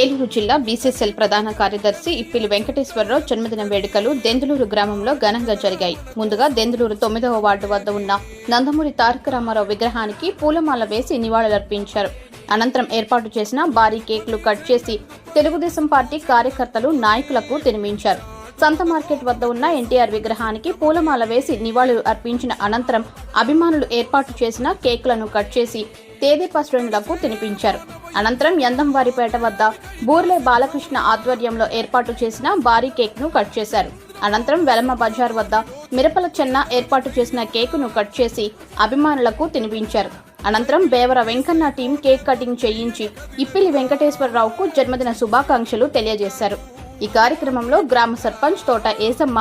ఏలూరు జిల్లా బీసీసీఎల్ ప్రధాన కార్యదర్శి ఇప్పిలి వెంకటేశ్వరరావు జన్మదిన వేడుకలు దెందులూరు గ్రామంలో ఘనంగా జరిగాయి. ముందుగా దెందులూరు తొమ్మిదవ వార్డు వద్ద ఉన్న నందమూరి తారక రామారావు విగ్రహానికి పూలమాల వేసి నివాళులర్పించారు. అనంతరం ఏర్పాటు చేసిన భారీ కేకులు కట్ చేసి తెలుగుదేశం పార్టీ కార్యకర్తలు నాయకులకు తినిమించారు. సంత మార్కెట్ వద్ద ఉన్న ఎన్టీఆర్ విగ్రహానికి పూలమాల వేసి నివాళులు అర్పించిన అనంతరం అభిమానులు ఏర్పాటు చేసిన కేకులను కట్ చేసి తేదీ శ్రేణులకు తినిపించారు. అనంతరం యందంవారిపేట వద్ద బూర్లే బాలకృష్ణ ఆధ్వర్యంలో ఏర్పాటు చేసిన భారీ కేక్ను కట్ చేశారు. అనంతరం వెలమ బజార్ వద్ద మిరపల చెన్న ఏర్పాటు చేసిన కేకును కట్ చేసి అభిమానులకు తినిపించారు. అనంతరం Bevara Venkanna team cake cutting చేయించి ఇప్పిలి వెంకటేశ్వరరావుకు జన్మదిన శుభాకాంక్షలు తెలియజేశారు. ఈ కార్యక్రమంలో గ్రామ సర్పంచ్ తోట ఏసమ్మ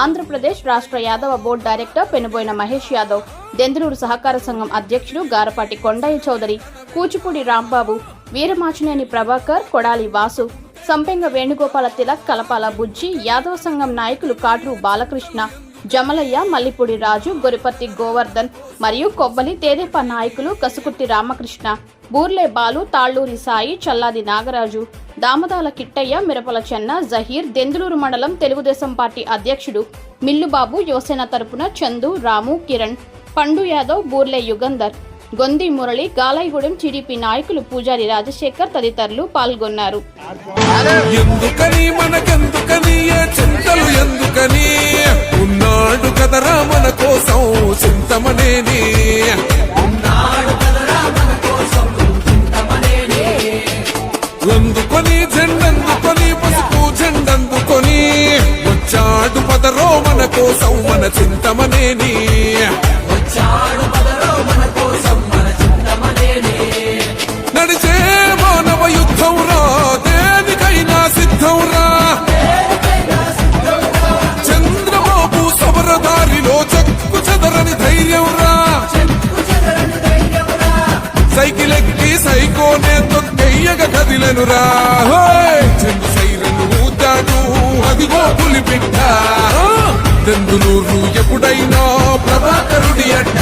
ఆంధ్రప్రదేశ్ రాష్ట్ర యాదవ బోర్డు డైరెక్టర్ పెనుబోయిన మహేష్ యాదవ్ దెందులూరు సహకార సంఘం అధ్యక్షుడు గారపాటి కొండయ్య చౌదరి కూచిపూడి రాంబాబు వీరమాచినేని ప్రభాకర్ కొడాలి వాసు సంపెంగ వేణుగోపాల తిలక్ కలపాల బుజ్జి యాదవ సంఘం నాయకులు కాట్రు బాలకృష్ణ జమలయ్య మల్లిపూడి రాజు గొరిపత్తి గోవర్ధన్ మరియు కొబ్బలి తేదేప నాయకులు కసుకుర్తి రామకృష్ణ బూర్లే బాలు తాళ్ళూరి సాయి చల్లాది నాగరాజు దామదాల కిట్టయ్య మిరపల చెన్న జహీర్ దెందులూరు మండలం తెలుగుదేశం పార్టీ అధ్యక్షుడు మిల్లుబాబు యువసేన తరపున చందు రాము కిరణ్ పండు యాదవ్ బూర్లే యుగంధర్ గొంది మురళి గాలైగూడెం టీడీపీ నాయకులు పూజారి రాజశేఖర్ తదితరులు పాల్గొన్నారు. ఎందుకని మనకెందుకని చింతలు ఎందుకని? ఉన్నాడు కదరా మన కోసం చింతమనేని జెండందుకొని పసుపు జెండందుకొని? వచ్చాడు పదరో మన కోసం మన చింతమనేని నడిచే మానవ యుద్ధం రా దేనికైనా సిద్ధం రా. చంద్రబాబు సమరదారిలో చెక్కు చెదరని ధైర్యం రా. సైకిల్ ఎక్కి సైకోనే తొక్కెయ్యగ కదిలను రా. హోయ్! చెండు సైరను ఊతాడు అదిగో పులి బిడ్డ దెందులూరు ఎప్పుడైనా ప్రభాకరుడి అడ్డ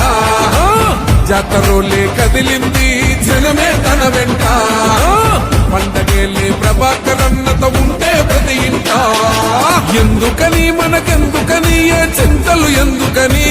జాతరలే కదిలింది జనమే తన వెంట. పండగేళ్ళే ప్రభాకరన్నత ఉంటే ప్రతి ఇంట. ఎందుకని మనకెందుకని ఏ చింతలు ఎందుకని?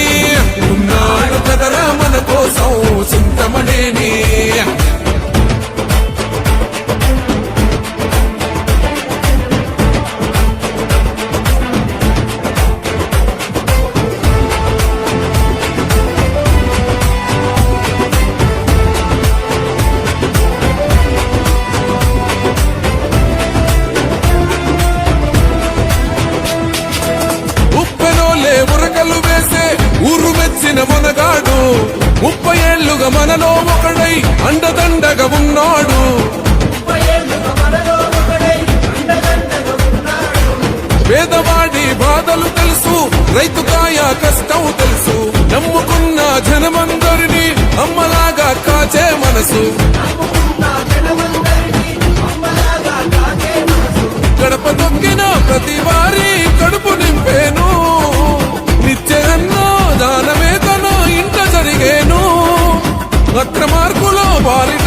రైతు కాయ కష్టం తెలుసు. నమ్ముకున్న జనమందరినీ అమ్మలాగా కాచే మనసు. గడప తొక్కిన ప్రతి వారి కడుపు నింపేను. నిత్యన్నో దానమేతను ఇంట జరిగేను. అక్రమార్కులో బాలిట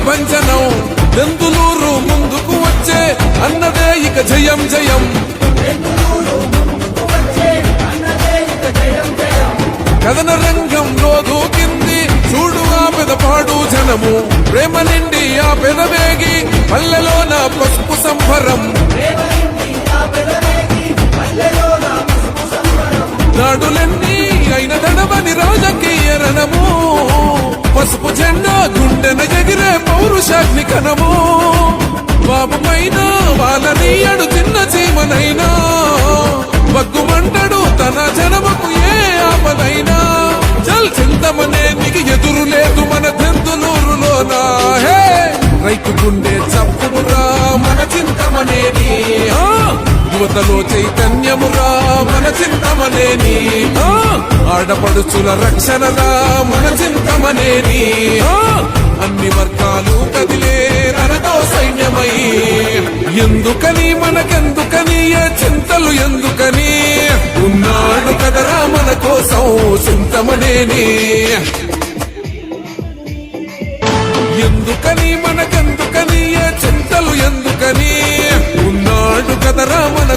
ప్రభాకరుడి ప్రభంజనం దెందులూరు ముందుకు వచ్చే అన్నదే ఇక జయం జయం. కథన రంగంలో దూకింది చూడు ఆ పెదపాడు జనము. ప్రేమ నిండి ఆ పెదవేగి పల్లెలోన పసుపు సంభరం నాడులన్నీ అయిన తడవని రాజకీయ రణము. పసుపు జెండా గుండెన ఎగిరే పౌరుషాగ్ని కనము. బాబు పైన వాళ్ళని అడు చిన్న చీమనైనా. బగ్గుమంటడు తన జనమకు ఏ ఆపదైనా. చల్ చింతమనే నీకు ఎదురు లేదు మన తెందులూరులోనా హే! రైతు గుండె చప్పుమురా మన చింతమనేది. ఆ, యువతలో చైతన్యమురా చింతమనే నీతో ఆడపడుచుల రక్షణరా మన చింతమనే నీతో అన్ని వర్గాలు కదిలే రణతో సైన్యమై. ఎందుకని మనకెందుకని ఏ చింతలు ఎందుకని? ఉన్నాడు కదరా మన కోసం చింతమనేని ఎందుకని మనకెందుకని ఏ చింతలు ఎందుకని? ఉన్నాడు కదరా మన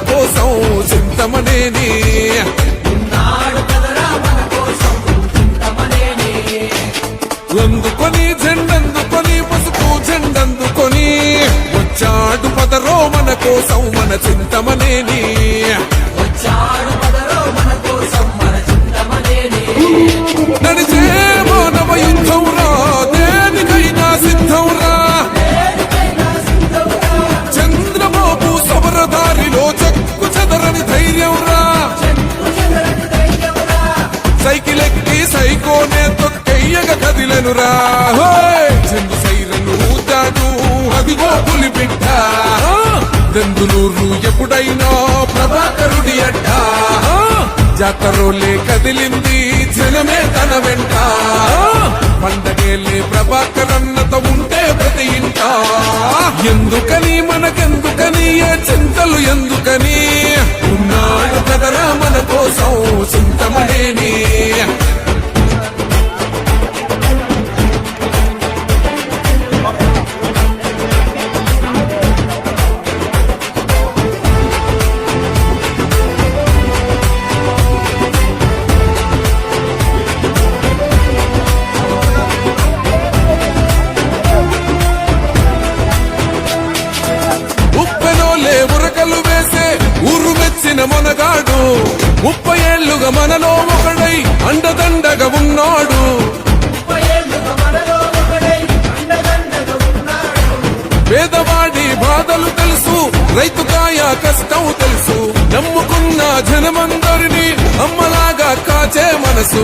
పదరో మన కోసం మన చింతమనేని. నడిచే మానవ యుద్ధం రా దేనికైనా సిద్ధం రా చంద్రబాబు సమరదారిలో చెక్కు చెదరని ధైర్యం రా సైకిల్ ఎక్కి సైకోనే తొక్కెయ్యగ కదిలెనురా. నందులూరు ఎప్పుడైనా ప్రభాకరుడి అడ్డ. జాతరోలే కదిలింది జనమే తన వెంట. పండగేలే ప్రభాకరన్నత ఉంటే ప్రతి ఇంట. ఎందుకని మనకెందుకని ఏ చింతలు ఎందుకని? ఉన్నాడు కదరా మనగాడు. ముప్పై ఏళ్ళుగా మనలో ఒకడై అండదండగా ఉన్నాడు. పేదవాడి బాధలు తెలుసు రైతు కాయ కష్టం తెలుసు. నమ్ముకున్న జనమందరినీ అమ్మలాగా కాచే మనసు.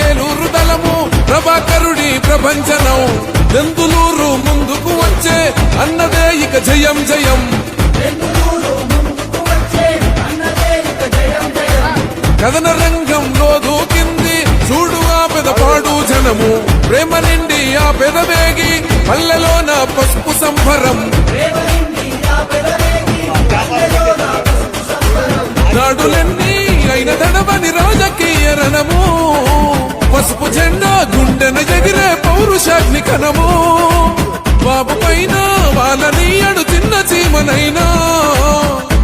ఏలూరు దళము ప్రభాకరుడి ప్రపంచనం దెందులూరు ముందుకు వచ్చే అన్నదే ఇక జయం జయం. కథన రంగంలో దూకింది చూడు ఆ పెదపాడు జనము. ప్రేమ నిండి ఆ పెదవేగి పల్లెలోన పసుపు సంభరం నాడులన్నీ అయిన దడవని రాజకీయ రణము. పసుపు జెండా గుండెను ఎగిరే పౌరుషాగ్ని కనము. బాబు పైన వాళ్ళని అడు తిన్న చీమనైనా.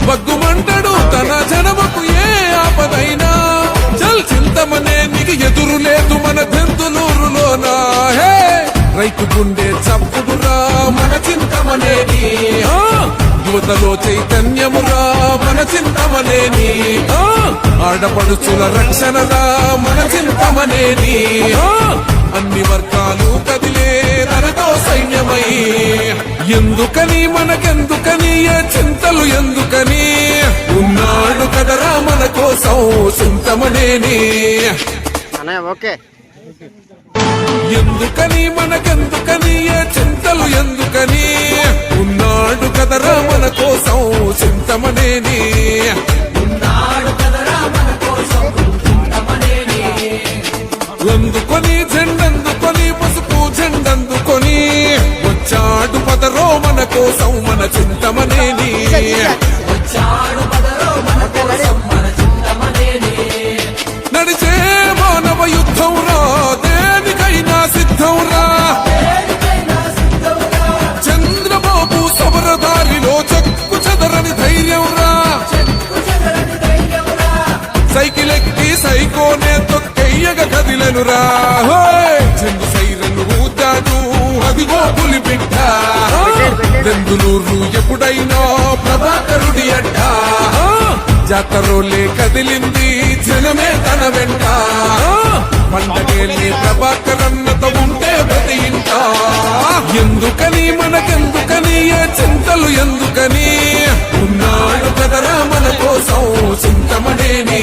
బగ్గుమంటడు తన జనమకు ఏ ఆపదైనా. చల్ చింతమనే నీకు ఎదురు లేదు మన బెందులూరులోనా హే! రైతు గుండె చప్పుడురా మన చింతమనేది యువతలో చైతన్యమురా మన చింతమనేది ఆ! ఆడపడుచుల రక్షణరా మన చింతమనేని అన్ని వర్గాలు కదిలే తనతో సైన్యమై. ఎందుకని మనకెందుకని చింతలు ఎందుకని? ఉన్నాడు కదరా మన కోసం చింతమనేని ఓకే. ఎందుకని మనకెందుకని చింతలు తొక్కెయ్యగ కదిలెను రా సైరను ఊతాడు అదిగో పులి బిడ్డ. దెందులూరు ఎప్పుడైనా ప్రభాకరుడి అడ్డ. జాతరోలే కదిలింది జనమే తన వెంట. పండగేలే ప్రభాకరన్నతో ఉంటే ప్రతి ఇంట. ఎందుకని మనకెందుకని చింతలు ఎందుకని? ఉన్నాడు కదరా మన కోసం చింతమనేనే.